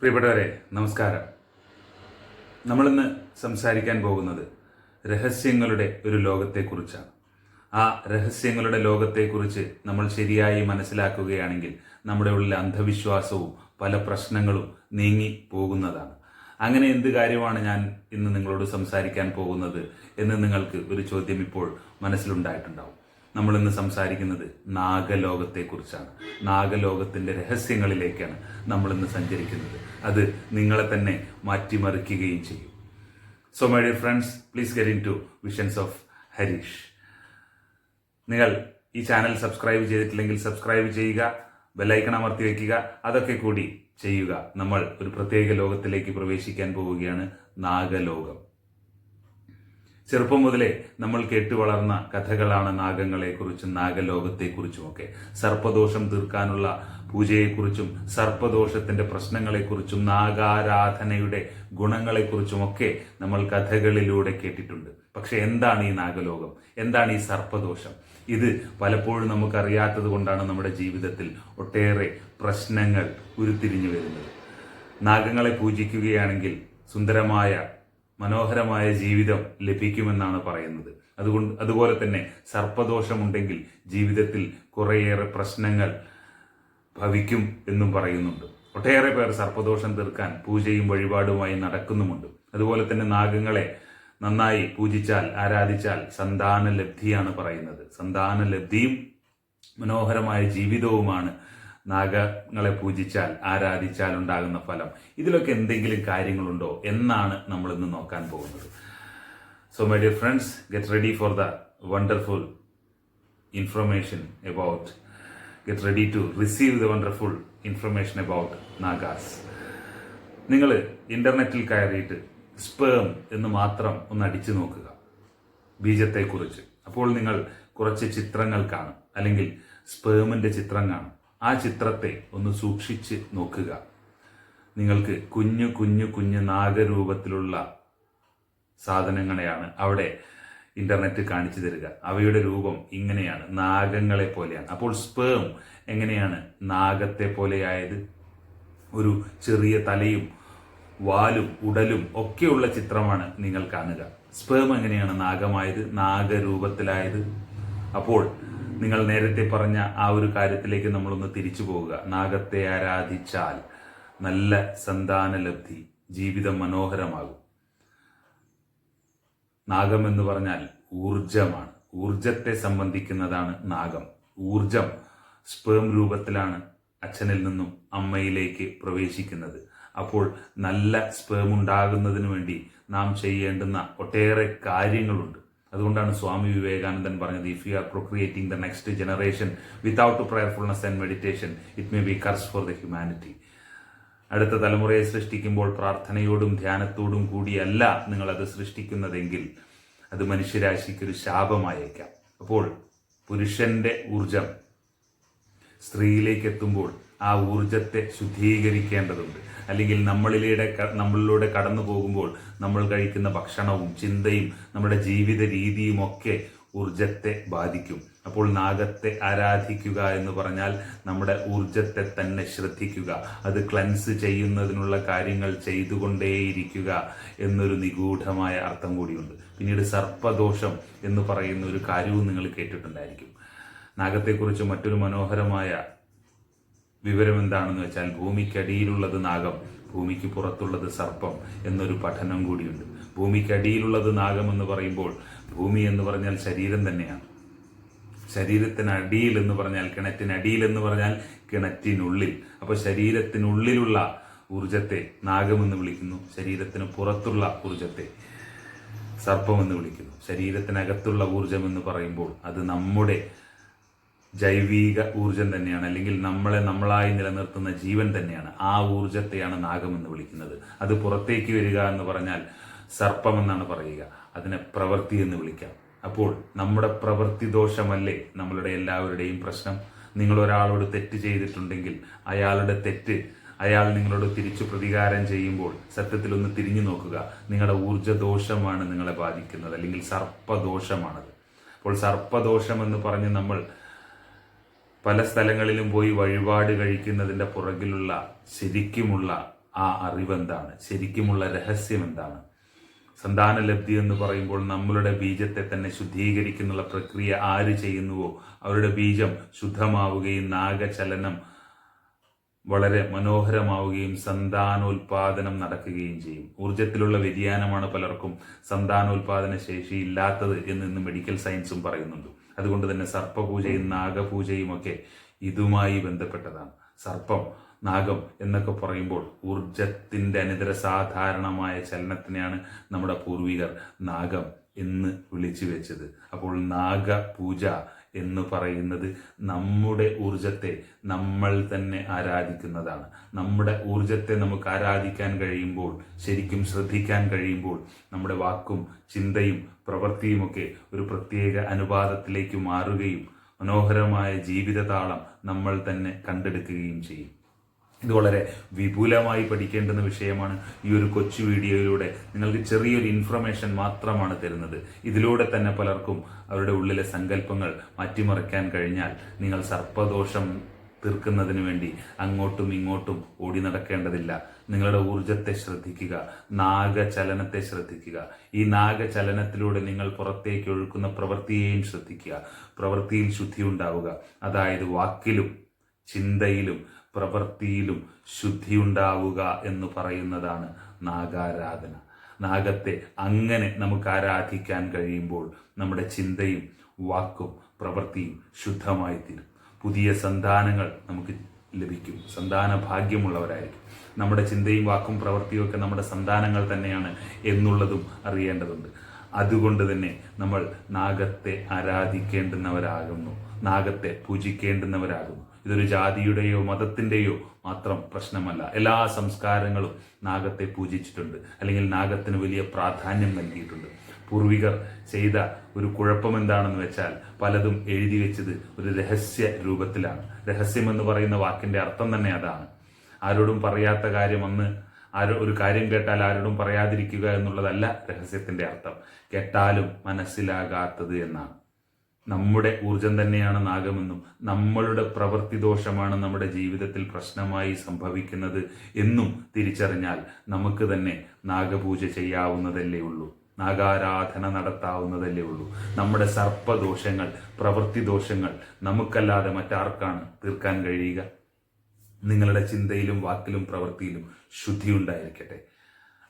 പ്രിയപ്പെട്ടവരെ നമസ്കാരം. നമ്മളിന്ന് സംസാരിക്കാൻ പോകുന്നത് രഹസ്യങ്ങളുടെ ഒരു ലോകത്തെക്കുറിച്ചാണ്. ആ രഹസ്യങ്ങളുടെ ലോകത്തെക്കുറിച്ച് നമ്മൾ ശരിയായി മനസ്സിലാക്കുകയാണെങ്കിൽ നമ്മുടെ ഉള്ളിലെ അന്ധവിശ്വാസവും പല പ്രശ്നങ്ങളും നീങ്ങി പോകുന്നതാണ്. അങ്ങനെ എന്ത് കാര്യമാണ് ഞാൻ ഇന്ന് നിങ്ങളോട് സംസാരിക്കാൻ പോകുന്നത് എന്ന് നിങ്ങൾക്ക് ഒരു ചോദ്യം ഇപ്പോൾ മനസ്സിലുണ്ടായിട്ടുണ്ടാവും. നമ്മൾ ഇന്ന് സംസാരിക്കുന്നത് നാഗലോകത്തെക്കുറിച്ചാണ്. നാഗലോകത്തിന്റെ രഹസ്യങ്ങളിലേക്കാണ് നമ്മൾ ഇന്ന് സഞ്ചരിക്കുന്നത്. അത് നിങ്ങളെ തന്നെ മാറ്റിമറിക്കുകയും ചെയ്യും. So my dear friends please get in to visions of Harish നിങ്ങൾ ഈ ചാനൽ സബ്സ്ക്രൈബ് ചെയ്തിട്ടില്ലെങ്കിൽ സബ്സ്ക്രൈബ് ചെയ്യുക ബെല്ലൈക്കൺ അമർത്തി വയ്ക്കുക അതൊക്കെ കൂടി ചെയ്യുക. നമ്മൾ ഒരു പ്രത്യേക ലോകത്തിലേക്ക് പ്രവേശിക്കാൻ പോവുകയാണ് നാഗലോകം. ചെറുപ്പം മുതലേ നമ്മൾ കേട്ടു വളർന്ന കഥകളാണ് നാഗങ്ങളെക്കുറിച്ചും നാഗലോകത്തെക്കുറിച്ചുമൊക്കെ. സർപ്പദോഷം തീർക്കാനുള്ള പൂജയെക്കുറിച്ചും സർപ്പദോഷത്തിന്റെ പ്രശ്നങ്ങളെക്കുറിച്ചും നാഗാരാധനയുടെ ഗുണങ്ങളെക്കുറിച്ചുമൊക്കെ നമ്മൾ കഥകളിലൂടെ കേട്ടിട്ടുണ്ട്. പക്ഷെ എന്താണ് ഈ നാഗലോകം? എന്താണ് ഈ സർപ്പദോഷം? ഇത് പലപ്പോഴും നമുക്കറിയാത്തത് കൊണ്ടാണ് നമ്മുടെ ജീവിതത്തിൽ ഒട്ടേറെ പ്രശ്നങ്ങൾ ഉരുത്തിരിഞ്ഞു വരുന്നത്. നാഗങ്ങളെ പൂജിക്കുകയാണെങ്കിൽ സുന്ദരമായ മനോഹരമായ ജീവിതം ലഭിക്കുമെന്നാണ് പറയുന്നത്. അതുകൊണ്ട് അതുപോലെ തന്നെ സർപ്പദോഷമുണ്ടെങ്കിൽ ജീവിതത്തിൽ കുറേയേറെ പ്രശ്നങ്ങൾ ഭവിക്കും എന്നും പറയുന്നുണ്ട്. ഒട്ടേറെ പേർ സർപ്പദോഷം തീർക്കാൻ പൂജയും വഴിപാടുമായി നടക്കുന്നുമുണ്ട്. അതുപോലെ തന്നെ നാഗങ്ങളെ നന്നായി പൂജിച്ചാൽ ആരാധിച്ചാൽ സന്താന ലബ്ധിയാണ് പറയുന്നത്. സന്താന ലബ്ധിയും മനോഹരമായ ജീവിതവുമാണ് നാഗങ്ങളെ പൂജിച്ചാൽ ആരാധിച്ചാൽ ഉണ്ടാകുന്ന ഫലം. ഇതിലൊക്കെ എന്തെങ്കിലും കാര്യങ്ങളുണ്ടോ എന്നാണ് നമ്മൾ ഇന്ന് നോക്കാൻ പോകുന്നത്. So my dear friends get ready for the wonderful information about get ready to receive the wonderful information about Nagas നിങ്ങൾ ഇന്റർനെറ്റിൽ കയറിയിട്ട് സ്പേം എന്ന് മാത്രം ഒന്ന് അടിച്ചു നോക്കുക. ബീജത്തെക്കുറിച്ച്. അപ്പോൾ നിങ്ങൾ കുറച്ച് ചിത്രങ്ങൾ കാണും. അല്ലെങ്കിൽ സ്പേമിന്റെ ചിത്രം കാണും. ആ ചിത്രത്തെ ഒന്ന് സൂക്ഷിച്ച് നോക്കുക. നിങ്ങൾക്ക് കുഞ്ഞു കുഞ്ഞു കുഞ്ഞു നാഗരൂപത്തിലുള്ള സാധനങ്ങളെയാണ് അവിടെ ഇന്റർനെറ്റ് കാണിച്ചു തരിക. അവയുടെ രൂപം ഇങ്ങനെയാണ്. നാഗങ്ങളെ പോലെയാണ്. അപ്പോൾ സ്പേം എങ്ങനെയാണ്? നാഗത്തെ പോലെയായത്. ഒരു ചെറിയ തലയും വാലും ഉടലും ഒക്കെയുള്ള ചിത്രമാണ് നിങ്ങൾ കാണുക. സ്പേം എങ്ങനെയാണ് നാഗമായത്? നാഗരൂപത്തിലായത്. അപ്പോൾ നിങ്ങൾ നേരത്തെ പറഞ്ഞ ആ ഒരു കാര്യത്തിലേക്ക് നമ്മളൊന്ന് തിരിച്ചു പോവുക. നാഗത്തെ ആരാധിച്ചാൽ നല്ല സന്താനലബ്ധി ജീവിതം മനോഹരമാകും. നാഗം എന്ന് പറഞ്ഞാൽ ഊർജമാണ് ഊർജത്തെ സംബന്ധിക്കുന്നതാണ് നാഗം. ഊർജം സ്പേം രൂപത്തിലാണ് അച്ഛനിൽ നിന്നും അമ്മയിലേക്ക് പ്രവേശിക്കുന്നത്. അപ്പോൾ നല്ല സ്പേം ഉണ്ടാകുന്നതിന് വേണ്ടി നാം ചെയ്യേണ്ടുന്ന ഒട്ടേറെ കാര്യങ്ങളുണ്ട്. അതുകൊണ്ടാണ് സ്വാമി വിവേകാനന്ദൻ പറഞ്ഞത് if you are procreating the next generation without prayerfulness and meditation it may be curse for the humanity അടുത്ത തലമുറയെ സൃഷ്ടിക്കുമ്പോൾ പ്രാർത്ഥനയോടും ധ്യാനത്തോടും കൂടിയല്ല നിങ്ങൾ അത് സൃഷ്ടിക്കുന്നതെങ്കിൽ അത് മനുഷ്യരാശിക്കൊരു ശാപമായേക്കാം. അപ്പോൾ പുരുഷന്റെ ഊർജം സ്ത്രീയിലേക്ക് എത്തുമ്പോൾ ആ ഊർജത്തെ ശുദ്ധീകരിക്കേണ്ടതുണ്ട്. അല്ലെങ്കിൽ നമ്മളിലൂടെ നമ്മളിലൂടെ കടന്നു പോകുമ്പോൾ നമ്മൾ കഴിക്കുന്ന ഭക്ഷണവും ചിന്തയും നമ്മുടെ ജീവിത രീതിയും ഒക്കെ ഊർജത്തെ ബാധിക്കും. അപ്പോൾ നാഗത്തെ ആരാധിക്കുക എന്ന് പറഞ്ഞാൽ നമ്മുടെ ഊർജത്തെ തന്നെ ശ്രദ്ധിക്കുക. അത് ക്ലൻസ് ചെയ്യുന്നതിനുള്ള കാര്യങ്ങൾ ചെയ്തുകൊണ്ടേയിരിക്കുക എന്നൊരു നിഗൂഢമായ അർത്ഥം കൂടിയുണ്ട്. പിന്നീട് സർപ്പദോഷം എന്ന് പറയുന്ന ഒരു കാര്യവും നിങ്ങൾ കേട്ടിട്ടുണ്ടായിരിക്കും. നാഗത്തെക്കുറിച്ച് മറ്റൊരു മനോഹരമായ വിവരം എന്താണെന്ന് വെച്ചാൽ ഭൂമിക്കടിയിലുള്ളത് നാഗം ഭൂമിക്ക് പുറത്തുള്ളത് സർപ്പം എന്നൊരു പഠനം കൂടിയുണ്ട്. ഭൂമിക്കടിയിലുള്ളത് നാഗം എന്ന് പറയുമ്പോൾ ഭൂമി എന്ന് പറഞ്ഞാൽ ശരീരം തന്നെയാണ്. ശരീരത്തിനടിയിൽ എന്ന് പറഞ്ഞാൽ കിണറ്റിനടിയിൽ എന്ന് പറഞ്ഞാൽ കിണറ്റിനുള്ളിൽ. അപ്പോൾ ശരീരത്തിനുള്ളിലുള്ള ഊർജത്തെ നാഗമെന്ന് വിളിക്കുന്നു. ശരീരത്തിന് പുറത്തുള്ള ഊർജത്തെ സർപ്പമെന്ന് വിളിക്കുന്നു. ശരീരത്തിനകത്തുള്ള ഊർജം എന്ന് പറയുമ്പോൾ അത് നമ്മുടെ ജൈവിക ഊർജം തന്നെയാണ് അല്ലെങ്കിൽ നമ്മളെ നമ്മളായി നിലനിർത്തുന്ന ജീവൻ തന്നെയാണ്. ആ ഊർജത്തെയാണ് നാഗം എന്ന് വിളിക്കുന്നത്. അത് പുറത്തേക്ക് വരിക എന്ന് പറഞ്ഞാൽ സർപ്പം എന്നാണ് പറയുക. അതിനെ പ്രവൃത്തി എന്ന് വിളിക്കാം. അപ്പോൾ നമ്മുടെ പ്രവൃത്തി ദോഷമല്ലേ നമ്മളുടെ എല്ലാവരുടെയും പ്രശ്നം? നിങ്ങൾ ഒരാളോട് തെറ്റ് ചെയ്തിട്ടുണ്ടെങ്കിൽ അയാളുടെ തെറ്റ് അയാൾ നിങ്ങളോട് തിരിച്ചു പ്രതികാരം ചെയ്യുമ്പോൾ സത്യത്തിൽ ഒന്ന് തിരിഞ്ഞു നോക്കുക. നിങ്ങളുടെ ഊർജദോഷമാണ് നിങ്ങളെ ബാധിക്കുന്നത് അല്ലെങ്കിൽ സർപ്പദോഷമാണത്. അപ്പോൾ സർപ്പദോഷം എന്ന് പറഞ്ഞ് നമ്മൾ പല സ്ഥലങ്ങളിലും പോയി വഴിപാട് കഴിക്കുന്നതിന്റെ പുറകിലുള്ള ശരിക്കുമുള്ള ആ അറിവെന്താണ്? ശരിക്കുമുള്ള രഹസ്യം എന്താണ് സന്താനലബ്ധി എന്ന് പറയുമ്പോൾ നമ്മളുടെ ബീജത്തെ തന്നെ ശുദ്ധീകരിക്കുന്നുള്ള പ്രക്രിയ ആര് ചെയ്യുന്നുവോ അവരുടെ ബീജം ശുദ്ധമാവുകയും നാഗചലനം വളരെ മനോഹരമാവുകയും സന്താനോൽപാദനം നടക്കുകയും ചെയ്യും. ഊർജത്തിലുള്ള വ്യതിയാനമാണ് പലർക്കും സന്താനോൽപാദന ശേഷി ഇല്ലാത്തത് എന്ന് ഇന്ന് മെഡിക്കൽ സയൻസും പറയുന്നുണ്ട്. അതുകൊണ്ട് തന്നെ സർപ്പപൂജയും നാഗപൂജയും ഒക്കെ ഇതുമായി ബന്ധപ്പെട്ടതാണ്. സർപ്പം നാഗം എന്നൊക്കെ പറയുമ്പോൾ ഊർജത്തിന്റെ അനിതര സാധാരണമായ ചലനത്തിനെയാണ് നമ്മുടെ പൂർവികർ നാഗം എന്ന് വിളിച്ചു വെച്ചത്. അപ്പോൾ നാഗപൂജ എന്ന് പറയുന്നത് നമ്മുടെ ഊർജത്തെ നമ്മൾ തന്നെ ആരാധിക്കുന്നതാണ്. നമ്മുടെ ഊർജത്തെ നമുക്ക് ആരാധിക്കാൻ കഴിയുമ്പോൾ ശരിക്കും ശ്രദ്ധിക്കാൻ കഴിയുമ്പോൾ നമ്മുടെ വാക്കും ചിന്തയും പ്രവൃത്തിയുമൊക്കെ ഒരു പ്രത്യേക അനുപാതത്തിലേക്ക് മാറുകയും മനോഹരമായ ജീവിതതാളം നമ്മൾ തന്നെ കണ്ടെടുക്കുകയും ചെയ്യും. ഇത് വളരെ വിപുലമായി പഠിക്കേണ്ടുന്ന വിഷയമാണ് ഈ ഒരു കൊച്ചു വീഡിയോയിലൂടെ. നിങ്ങൾക്ക് ചെറിയൊരു ഇൻഫർമേഷൻ മാത്രമാണ് തരുന്നത്. ഇതിലൂടെ തന്നെ പലർക്കും അവരുടെ ഉള്ളിലെ സങ്കല്പങ്ങൾ മാറ്റിമറിക്കാൻ കഴിഞ്ഞാൽ നിങ്ങൾ സർപ്പദോഷം തീർക്കുന്നതിന് വേണ്ടി അങ്ങോട്ടും ഇങ്ങോട്ടും ഓടി നടക്കേണ്ടതില്ല. നിങ്ങളുടെ ഊർജത്തെ ശ്രദ്ധിക്കുക നാഗചലനത്തെ ശ്രദ്ധിക്കുക. ഈ നാഗചലനത്തിലൂടെ നിങ്ങൾ പുറത്തേക്ക് ഒഴുക്കുന്ന പ്രവൃത്തിയെയും ശ്രദ്ധിക്കുക. പ്രവൃത്തിയിൽ ശുദ്ധി ഉണ്ടാവുക. അതായത് വാക്കിലും ചിന്തയിലും പ്രവൃത്തിയിലും ശുദ്ധിയുണ്ടാവുക എന്ന് പറയുന്നതാണ് നാഗാരാധന. നാഗത്തെ അങ്ങനെ നമുക്ക് ആരാധിക്കാൻ കഴിയുമ്പോൾ നമ്മുടെ ചിന്തയും വാക്കും പ്രവൃത്തിയും ശുദ്ധമായി തീരും പുതിയ സന്താനങ്ങൾ നമുക്ക് ലഭിക്കും. സന്താന ഭാഗ്യമുള്ളവരായിരിക്കും. നമ്മുടെ ചിന്തയും വാക്കും പ്രവൃത്തിയും ഒക്കെ നമ്മുടെ സന്താനങ്ങൾ തന്നെയാണ് എന്നുള്ളതും അറിയേണ്ടതുണ്ട്. അതുകൊണ്ട് തന്നെ നമ്മൾ നാഗത്തെ ആരാധിക്കേണ്ടുന്നവരാകുന്നു. നാഗത്തെ പൂജിക്കേണ്ടുന്നവരാകുന്നു. ഇതൊരു ജാതിയുടെയോ മതത്തിന്റെയോ മാത്രം പ്രശ്നമല്ല. എല്ലാ സംസ്കാരങ്ങളും നാഗത്തെ പൂജിച്ചിട്ടുണ്ട്. അല്ലെങ്കിൽ നാഗത്തിന് വലിയ പ്രാധാന്യം നൽകിയിട്ടുണ്ട്. പൂർവികർ ചെയ്ത ഒരു കുഴപ്പം എന്താണെന്ന് വെച്ചാൽ പലതും എഴുതി വെച്ചത് ഒരു രഹസ്യ രൂപത്തിലാണ്. രഹസ്യം എന്ന് പറയുന്ന വാക്കിന്റെ അർത്ഥം തന്നെ അതാണ്. ആരോടും പറയാത്ത കാര്യം അന്ന് ആരോ ഒരു കാര്യം കേട്ടാൽ ആരോടും പറയാതിരിക്കുക എന്നുള്ളതല്ല രഹസ്യത്തിന്റെ അർത്ഥം. കേട്ടാലും മനസ്സിലാകാത്തത് എന്നാണ്. നമ്മുടെ ഊർജം തന്നെയാണ് നാഗമെന്നും നമ്മളുടെ പ്രവൃത്തി ദോഷമാണ് നമ്മുടെ ജീവിതത്തിൽ പ്രശ്നമായി സംഭവിക്കുന്നത് എന്നും തിരിച്ചറിഞ്ഞാൽ നമുക്ക് തന്നെ നാഗപൂജ ചെയ്യാവുന്നതല്ലേ ഉള്ളൂ. നാഗാരാധന നടത്താവുന്നതല്ലേ ഉള്ളൂ. നമ്മുടെ സർപ്പദോഷങ്ങൾ പ്രവൃത്തി ദോഷങ്ങൾ നമുക്കല്ലാതെ മറ്റാർക്കാണ് തീർക്കാൻ കഴിയുക. നിങ്ങളുടെ ചിന്തയിലും വാക്കിലും പ്രവൃത്തിയിലും ശുദ്ധി ഉണ്ടായിരിക്കട്ടെ.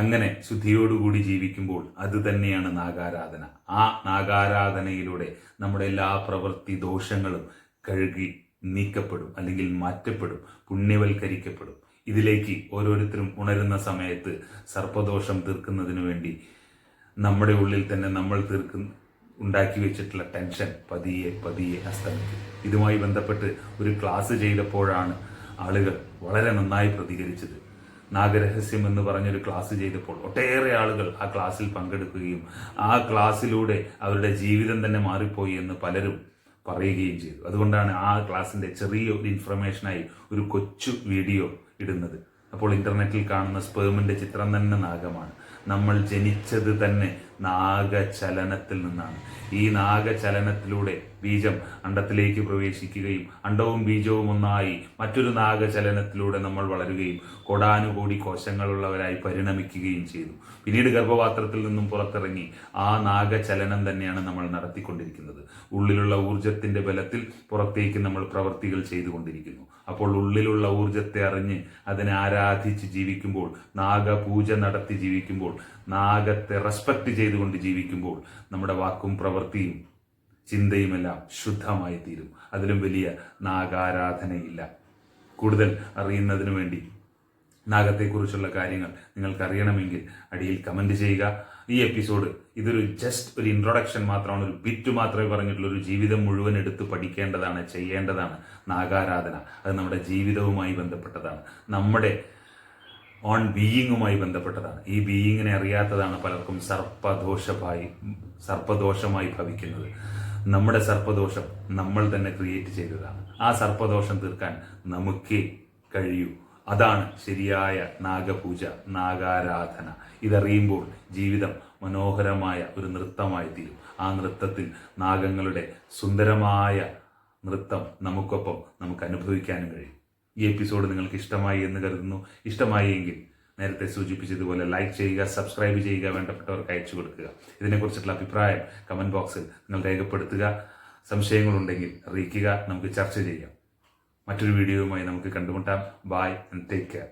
അങ്ങനെ ശുദ്ധിയോടുകൂടി ജീവിക്കുമ്പോൾ അത് തന്നെയാണ് നാഗാരാധന. ആ നാഗാരാധനയിലൂടെ നമ്മുടെ എല്ലാ പ്രവൃത്തി ദോഷങ്ങളും കഴുകി നീക്കപ്പെടും അല്ലെങ്കിൽ മാറ്റപ്പെടും പുണ്യവൽക്കരിക്കപ്പെടും. ഇതിലേക്ക് ഓരോരുത്തരും ഉണരുന്ന സമയത്ത് സർപ്പദോഷം തീർക്കുന്നതിന് വേണ്ടി നമ്മുടെ ഉള്ളിൽ തന്നെ നമ്മൾ തീർക്കുന്ന ഉണ്ടാക്കി വെച്ചിട്ടുള്ള ടെൻഷൻ പതിയെ പതിയെ അസ്തമിക്കും. ഇതുമായി ബന്ധപ്പെട്ട് ഒരു ക്ലാസ് ചെയ്തപ്പോഴാണ് ആളുകൾ വളരെ നന്നായി പ്രതികരിച്ചത്. നാഗരഹസ്യം എന്ന് പറഞ്ഞൊരു ക്ലാസ് ചെയ്തപ്പോൾ ഒട്ടേറെ ആളുകൾ ആ ക്ലാസ്സിൽ പങ്കെടുക്കുകയും ആ ക്ലാസ്സിലൂടെ അവരുടെ ജീവിതം തന്നെ മാറിപ്പോയി എന്ന് പലരും പറയുകയും ചെയ്തു. അതുകൊണ്ടാണ് ആ ക്ലാസ്സിന്റെ ചെറിയ ഒരു ഇൻഫർമേഷനായി ഒരു കൊച്ചു വീഡിയോ ഇടുന്നത്. അപ്പോൾ ഇന്റർനെറ്റിൽ കാണുന്ന സ്പേമിന്റെ ചിത്രം തന്നെ നാഗമാണ്. നമ്മൾ ജനിച്ചത് തന്നെ നാഗചലനത്തിൽ നിന്നാണ്. ഈ നാഗചലനത്തിലൂടെ ബീജം അണ്ടത്തിലേക്ക് പ്രവേശിക്കുകയും അണ്ടവും ബീജവും ഒന്നായി മറ്റൊരു നാഗചലനത്തിലൂടെ നമ്മൾ വളരുകയും കോടാനുകോടി കോശങ്ങളുള്ളവരായി പരിണമിക്കുകയും ചെയ്തു. പിന്നീട് ഗർഭപാത്രത്തിൽ നിന്നും പുറത്തിറങ്ങി ആ നാഗചലനം തന്നെയാണ് നമ്മൾ നടത്തിക്കൊണ്ടിരിക്കുന്നത്. ഉള്ളിലുള്ള ഊർജത്തിന്റെ ബലത്തിൽ പുറത്തേക്ക് നമ്മൾ പ്രവൃത്തികൾ ചെയ്തുകൊണ്ടിരിക്കുന്നു. അപ്പോൾ ഉള്ളിലുള്ള ഊർജത്തെ അറിഞ്ഞ് അതിനെ ആരാധിച്ച് ജീവിക്കുമ്പോൾ നാഗപൂജ നടത്തി ജീവിക്കുമ്പോൾ നാഗത്തെ റെസ്പെക്ട് ചെയ്തുകൊണ്ട് ജീവിക്കുമ്പോൾ നമ്മുടെ വാക്കും പ്രവൃത്തിയും ചിന്തയുമെല്ലാം ശുദ്ധമായി തീരും അതിലും വലിയ നാഗാരാധനയില്ല. കൂടുതൽ അറിയുന്നതിനു വേണ്ടി നാഗത്തെക്കുറിച്ചുള്ള കാര്യങ്ങൾ നിങ്ങൾക്കറിയണമെങ്കിൽ അടിയിൽ കമന്റ് ചെയ്യുക. ഈ എപ്പിസോഡ് ഇതൊരു ജസ്റ്റ് ഒരു ഇൻട്രൊഡക്ഷൻ മാത്രമാണ്. ഒരു ബിറ്റ് മാത്രമേ പറഞ്ഞിട്ടുള്ളൂ. ഒരു ജീവിതം മുഴുവൻ എടുത്ത് പഠിക്കേണ്ടതാണ് ചെയ്യേണ്ടതാണ് നാഗാരാധന. അത് നമ്മുടെ ജീവിതവുമായി ബന്ധപ്പെട്ടതാണ്. നമ്മുടെ ഓൺ ബീയിങ്ങുമായി ബന്ധപ്പെട്ടതാണ്. ഈ ബീയിങ്ങിനെ അറിയാത്തതാണ് പലർക്കും സർപ്പദോഷമായി സർപ്പദോഷമായി ഭവിക്കുന്നത്. നമ്മുടെ സർപ്പദോഷം നമ്മൾ തന്നെ ക്രിയേറ്റ് ചെയ്തതാണ്. ആ സർപ്പദോഷം തീർക്കാൻ നമുക്കേ കഴിയൂ. അതാണ് ശരിയായ നാഗപൂജ നാഗാരാധന. ഇതറിയുമ്പോൾ ജീവിതം മനോഹരമായ ഒരു നൃത്തമായി തീരും. ആ നൃത്തത്തിൽ നാഗങ്ങളുടെ സുന്ദരമായ നൃത്തം നമുക്കൊപ്പം നമുക്ക് അനുഭവിക്കാനും കഴിയും. ഈ എപ്പിസോഡ് നിങ്ങൾക്ക് ഇഷ്ടമായി എന്ന് കരുതുന്നു. ഇഷ്ടമായി എങ്കിൽ നേരത്തെ സൂചിപ്പിച്ചതുപോലെ ലൈക്ക് ചെയ്യുക സബ്സ്ക്രൈബ് ചെയ്യുക വേണ്ടപ്പെട്ടവർക്ക് അയച്ചു കൊടുക്കുക. ഇതിനെക്കുറിച്ചുള്ള അഭിപ്രായം കമന്റ് ബോക്സിൽ നിങ്ങൾ രേഖപ്പെടുത്തുക. സംശയങ്ങളുണ്ടെങ്കിൽ അറിയിക്കുക. നമുക്ക് ചർച്ച ചെയ്യാം. മറ്റൊരു വീഡിയോയുമായി നമുക്ക് കണ്ടുമുട്ടാം. Bye and take care